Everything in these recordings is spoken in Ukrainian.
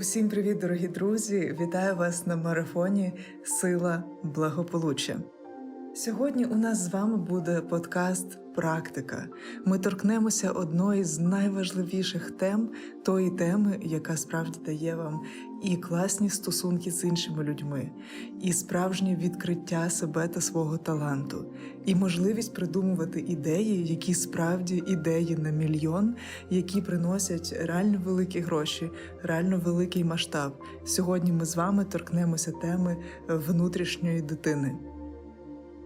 Усім привіт, дорогі друзі! Вітаю вас на марафоні Сила благополуччя. Сьогодні у нас з вами буде подкаст Практика. Ми торкнемося одної з найважливіших тем, тої теми, яка справді дає вам і класні стосунки з іншими людьми, і справжнє відкриття себе та свого таланту, і можливість придумувати ідеї, які справді ідеї на мільйон, які приносять реально великі гроші, реально великий масштаб. Сьогодні ми з вами торкнемося теми внутрішньої дитини.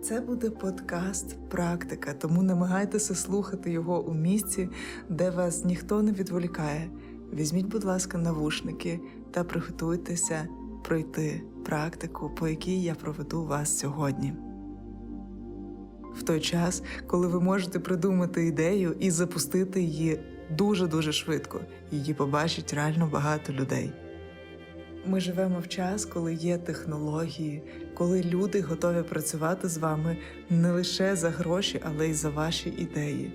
Це буде подкаст Практика, тому намагайтеся слухати його у місці, де вас ніхто не відволікає. Візьміть, будь ласка, навушники та приготуйтеся пройти практику, по якій я проведу вас сьогодні. В той час, коли ви можете придумати ідею і запустити її дуже-дуже швидко, її побачить реально багато людей. Ми живемо в час, коли є технології, коли люди готові працювати з вами не лише за гроші, але й за ваші ідеї.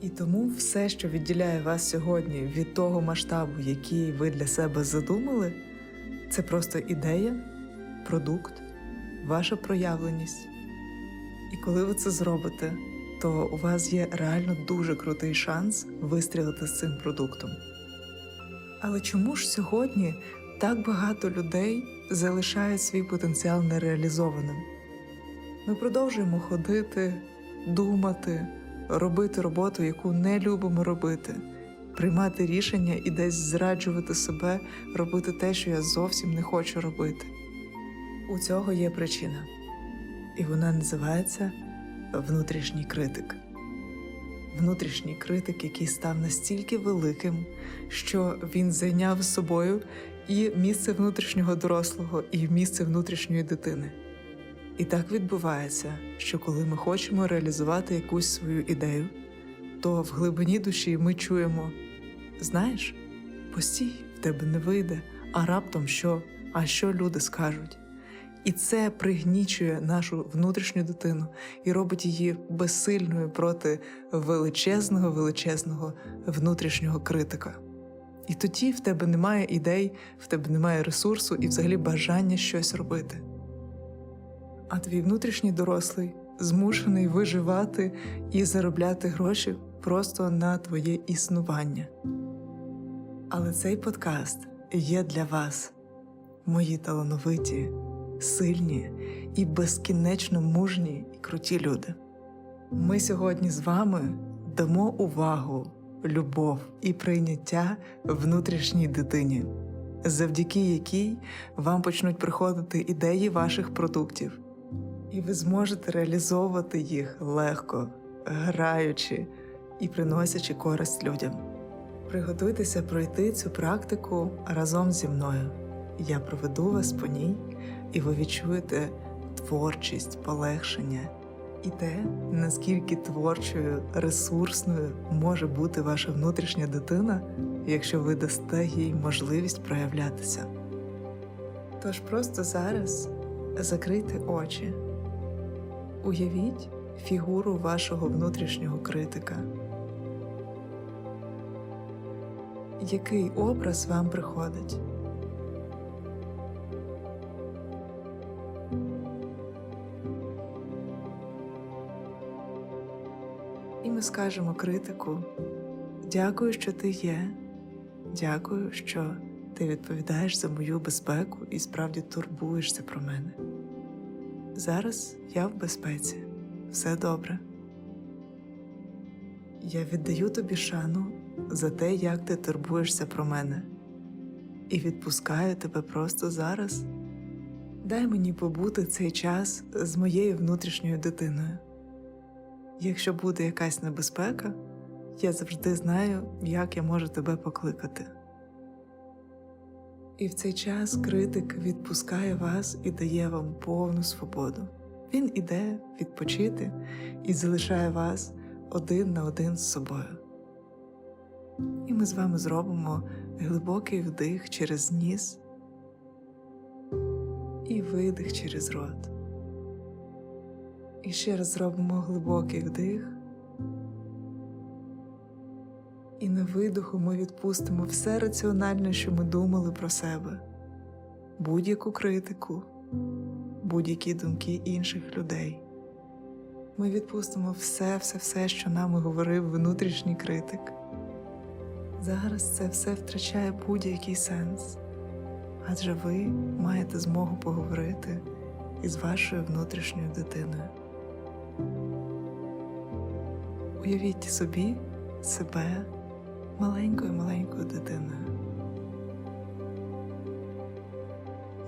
І тому все, що відділяє вас сьогодні від того масштабу, який ви для себе задумали, це просто ідея, продукт, ваша проявленість. І коли ви це зробите, то у вас є реально дуже крутий шанс вистрілити з цим продуктом. Але чому ж сьогодні так багато людей залишають свій потенціал нереалізованим? Ми продовжуємо ходити, думати, робити роботу, яку не любимо робити, приймати рішення і десь зраджувати себе, робити те, що я зовсім не хочу робити. У цього є причина, і вона називається внутрішній критик. Внутрішній критик, який став настільки великим, що він зайняв собою і місце внутрішнього дорослого, і місце внутрішньої дитини. І так відбувається, що коли ми хочемо реалізувати якусь свою ідею, то в глибині душі ми чуємо: знаєш, постій, в тебе не вийде, а раптом що, а що люди скажуть. І це пригнічує нашу внутрішню дитину і робить її безсильною проти величезного, величезного внутрішнього критика. І тоді в тебе немає ідей, в тебе немає ресурсу і взагалі бажання щось робити. А твій внутрішній дорослий змушений виживати і заробляти гроші просто на твоє існування. Але цей подкаст є для вас, мої талановиті, сильні і безкінечно мужні і круті люди. Ми сьогодні з вами дамо увагу, любов і прийняття внутрішній дитині, завдяки якій вам почнуть приходити ідеї ваших продуктів, і ви зможете реалізовувати їх легко, граючи і приносячи користь людям. Приготуйтеся пройти цю практику разом зі мною. Я проведу вас по ній, і ви відчуєте творчість, полегшення і те, наскільки творчою, ресурсною може бути ваша внутрішня дитина, якщо ви дасте їй можливість проявлятися. Тож просто зараз закрийте очі, уявіть фігуру вашого внутрішнього критика. Який образ вам приходить? І ми скажемо критику: дякую, що ти є, дякую, що ти відповідаєш за мою безпеку і справді турбуєшся про мене. Зараз я в безпеці, все добре. Я віддаю тобі шану за те, як ти турбуєшся про мене, і відпускаю тебе просто зараз. Дай мені побути цей час з моєю внутрішньою дитиною. Якщо буде якась небезпека, я завжди знаю, як я можу тебе покликати. І в цей час критик відпускає вас і дає вам повну свободу. Він іде відпочити і залишає вас один на один з собою. І ми з вами зробимо глибокий вдих через ніс і видих через рот. І ще раз зробимо глибокий вдих І на видоху ми відпустимо все раціональне, що ми думали про себе, будь-яку критику, будь-які думки інших людей. Ми відпустимо все, все, все, що нам говорив внутрішній критик. Зараз це все втрачає будь-який сенс, адже ви маєте змогу поговорити із вашою внутрішньою дитиною. Уявіть собі себе маленькою маленькою дитиною.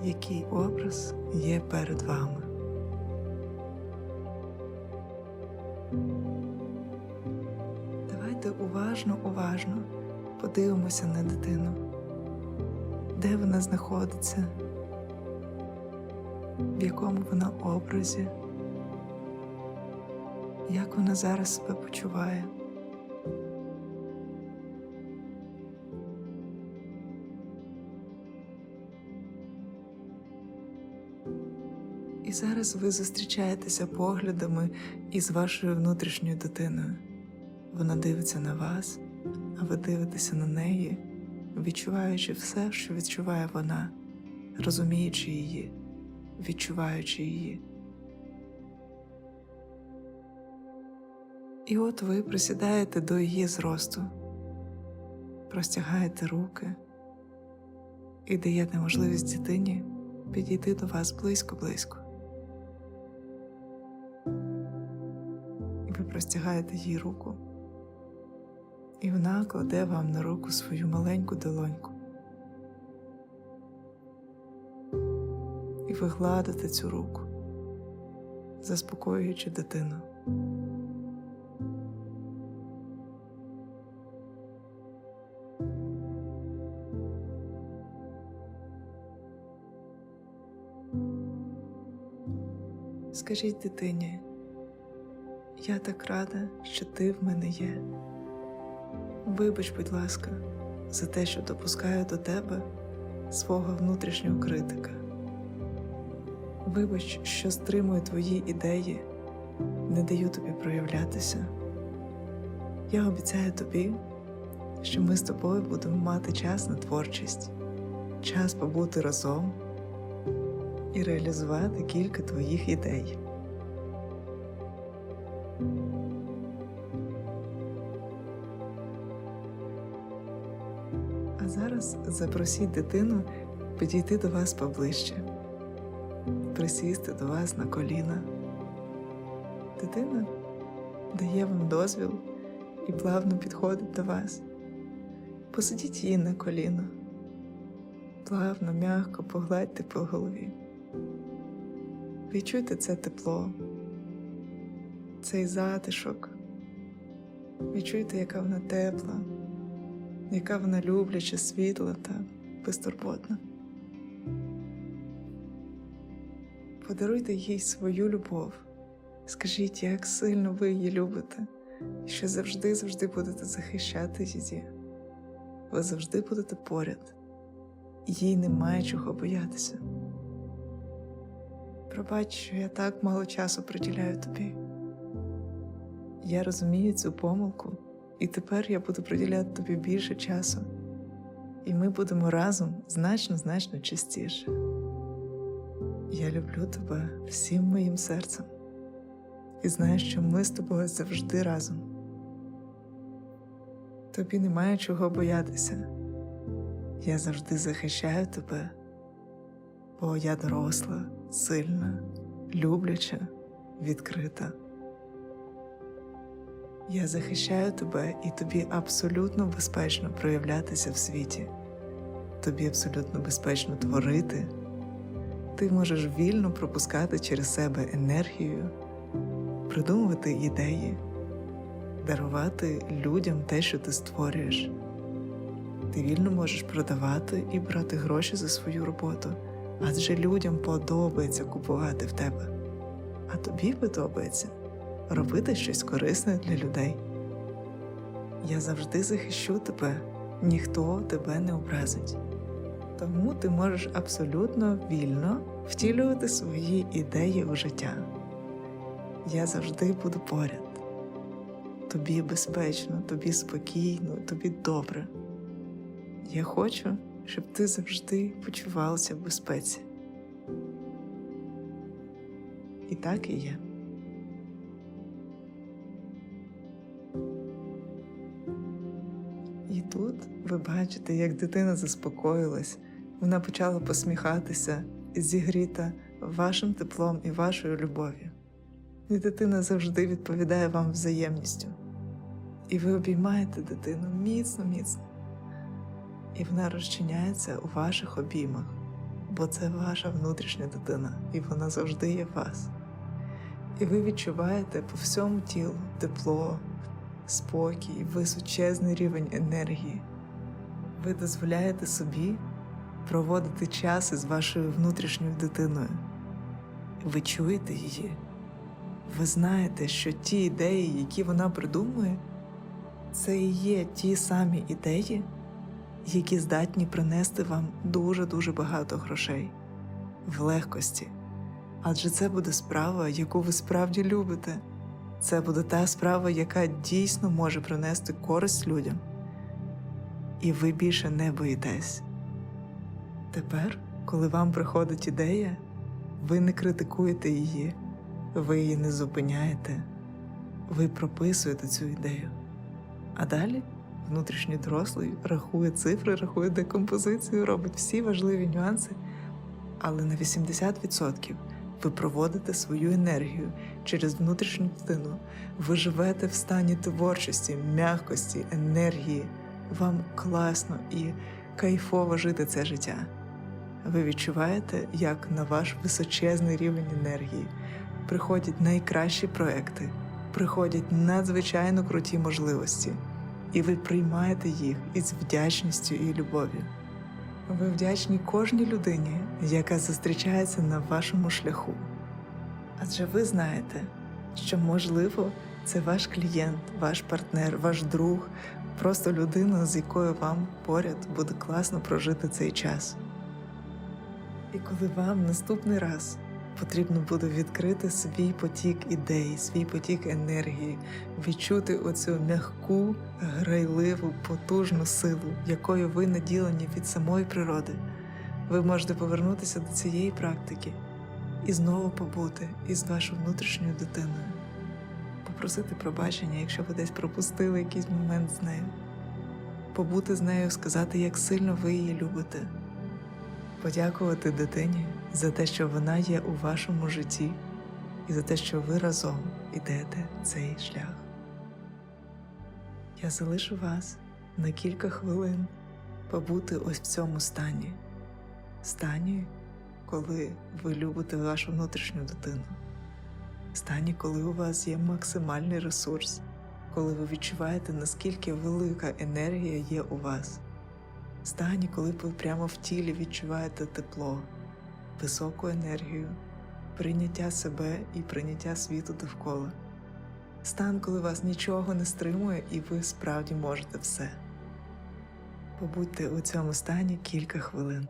Який образ є перед вами? Давайте уважно, уважно подивимося на дитину, де вона знаходиться, в якому вона образі, як вона зараз себе почуває. І зараз ви зустрічаєтеся поглядами із вашою внутрішньою дитиною. Вона дивиться на вас, а ви дивитеся на неї, відчуваючи все, що відчуває вона, розуміючи її, відчуваючи її. І от ви присідаєте до її зросту, простягаєте руки і даєте можливість дитині підійти до вас близько-близько. І ви простягаєте їй руку, і вона кладе вам на руку свою маленьку долоньку. І ви гладите цю руку, заспокоюючи дитину. Скажіть дитині, я так рада, що ти в мене є. Вибач, будь ласка, за те, що допускаю до тебе свого внутрішнього критика. Вибач, що стримую твої ідеї, не даю тобі проявлятися. Я обіцяю тобі, що ми з тобою будемо мати час на творчість, час побути разом і реалізувати кілька твоїх ідей. Запросіть дитину підійти до вас поближче, присісти до вас на коліна. Дитина дає вам дозвіл і плавно підходить до вас. Посадіть її на коліно, плавно, м'яко погладьте по голові. Відчуйте це тепло, цей затишок. Відчуйте, яка вона тепла, яка вона любляча, світла та безтурботна. Подаруйте їй свою любов, скажіть, як сильно ви її любите, і що завжди завжди будете захищати її. Ви завжди будете поряд, їй немає чого боятися. Пробач, що я так мало часу приділяю тобі. Я розумію цю помилку, і тепер я буду приділяти тобі більше часу, і ми будемо разом значно значно частіше. Я люблю тебе всім моїм серцем і знаю, що ми з тобою завжди разом. Тобі немає чого боятися. Я завжди захищаю тебе, бо я доросла, сильна, любляча, відкрита. Я захищаю тебе, і тобі абсолютно безпечно проявлятися в світі. Тобі абсолютно безпечно творити. Ти можеш вільно пропускати через себе енергію, придумувати ідеї, дарувати людям те, що ти створюєш. Ти вільно можеш продавати і брати гроші за свою роботу, адже людям подобається купувати в тебе, а тобі подобається робити щось корисне для людей. Я завжди захищу тебе, ніхто тебе не образить. Тому ти можеш абсолютно вільно втілювати свої ідеї у життя. Я завжди буду поряд. тобі безпечно, тобі спокійно, тобі добре. Я хочу, щоб ти завжди почувалася в безпеці. І так і є. Ви бачите, як дитина заспокоїлась, вона почала посміхатися і зігріта вашим теплом і вашою любов'ю. І дитина завжди відповідає вам взаємністю. І ви обіймаєте дитину міцно, міцно. І вона розчиняється у ваших обіймах, бо це ваша внутрішня дитина, і вона завжди є в вас. І ви відчуваєте по всьому тілу тепло, спокій, височезний рівень енергії. Ви дозволяєте собі проводити час із вашою внутрішньою дитиною. Ви чуєте її. Ви знаєте, що ті ідеї, які вона придумує, це і є ті самі ідеї, які здатні принести вам дуже-дуже багато грошей в легкості. Адже це буде справа, яку ви справді любите. Це буде та справа, яка дійсно може принести користь людям. І ви більше не боїтесь. Тепер, коли вам приходить ідея, ви не критикуєте її, ви її не зупиняєте, ви прописуєте цю ідею. А далі внутрішній дорослий рахує цифри, рахує декомпозицію, робить всі важливі нюанси, але на 80% ви проводите свою енергію через внутрішню дитину, ви живете в стані творчості, м'якості, енергії. Вам класно і кайфово жити це життя. Ви відчуваєте, як на ваш височезний рівень енергії приходять найкращі проекти, приходять надзвичайно круті можливості, і ви приймаєте їх із вдячністю і любов'ю. Ви вдячні кожній людині, яка зустрічається на вашому шляху. Адже ви знаєте, що, можливо, це ваш клієнт, ваш партнер, ваш друг, просто людина, з якою вам поряд буде класно прожити цей час. І коли вам наступний раз потрібно буде відкрити свій потік ідей, свій потік енергії, відчути оцю м'яку, грайливу, потужну силу, якою ви наділені від самої природи, ви можете повернутися до цієї практики і знову побути із вашою внутрішньою дитиною, попросити пробачення, якщо ви десь пропустили якийсь момент з нею, побути з нею, сказати, як сильно ви її любите. Подякувати дитині за те, що вона є у вашому житті, і за те, що ви разом ідете цей шлях. Я залишу вас на кілька хвилин побути ось в цьому стані, стані, коли ви любите вашу внутрішню дитину, стані, коли у вас є максимальний ресурс, коли ви відчуваєте, наскільки велика енергія є у вас стані, коли ви прямо в тілі відчуваєте тепло, високу енергію, прийняття себе і прийняття світу довкола. Стан, коли вас нічого не стримує, і ви справді можете все. Побудьте у цьому стані кілька хвилин.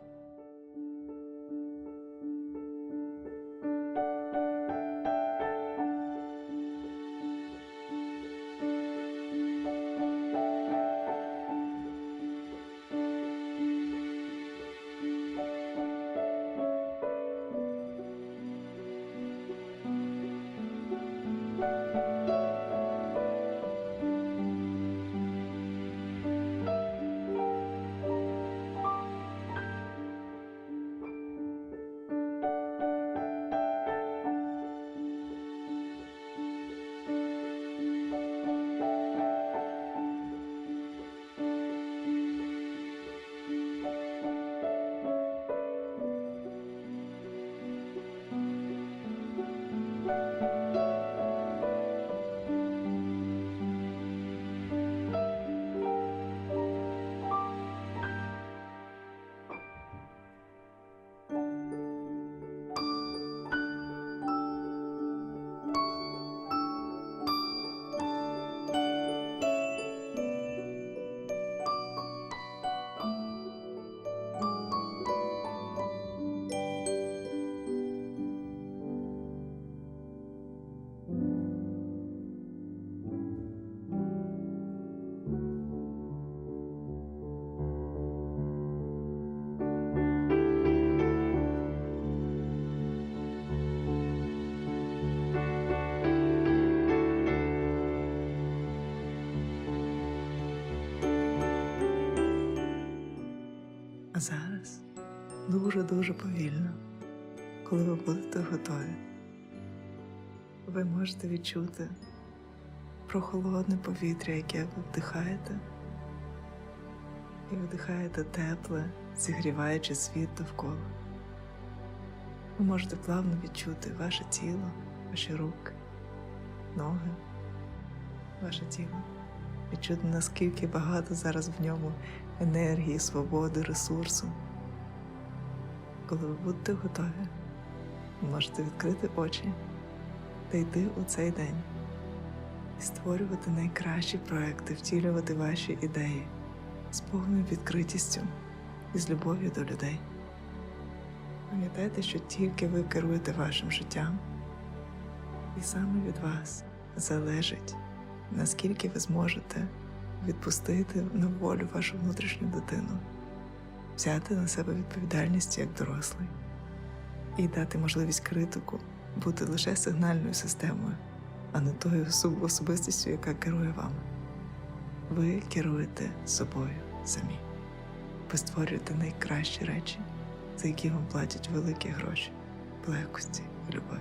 Дуже-дуже повільно, коли ви будете готові, ви можете відчути прохолодне повітря, яке ви вдихаєте, і вдихаєте тепле, зігріваючи світ довкола. Ви можете плавно відчути ваше тіло, ваші руки, ноги, ваше тіло. Відчути, наскільки багато зараз в ньому енергії, свободи, ресурсу. Коли ви будете готові, можете відкрити очі та йти у цей день. І створювати найкращі проекти, втілювати ваші ідеї з повною відкритістю і з любов'ю до людей. Пам'ятайте, що тільки ви керуєте вашим життям, і саме від вас залежить, наскільки ви зможете відпустити на волю вашу внутрішню дитину, взяти на себе відповідальність як дорослий і дати можливість критику бути лише сигнальною системою, а не тою особистістю, яка керує вами. Ви керуєте собою самі. Ви створюєте найкращі речі, за які вам платять великі гроші, легкості і любові.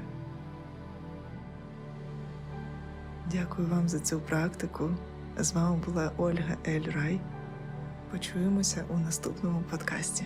Дякую вам за цю практику. З вами була Ольга Ель Рай. Почуємося у наступному подкасті.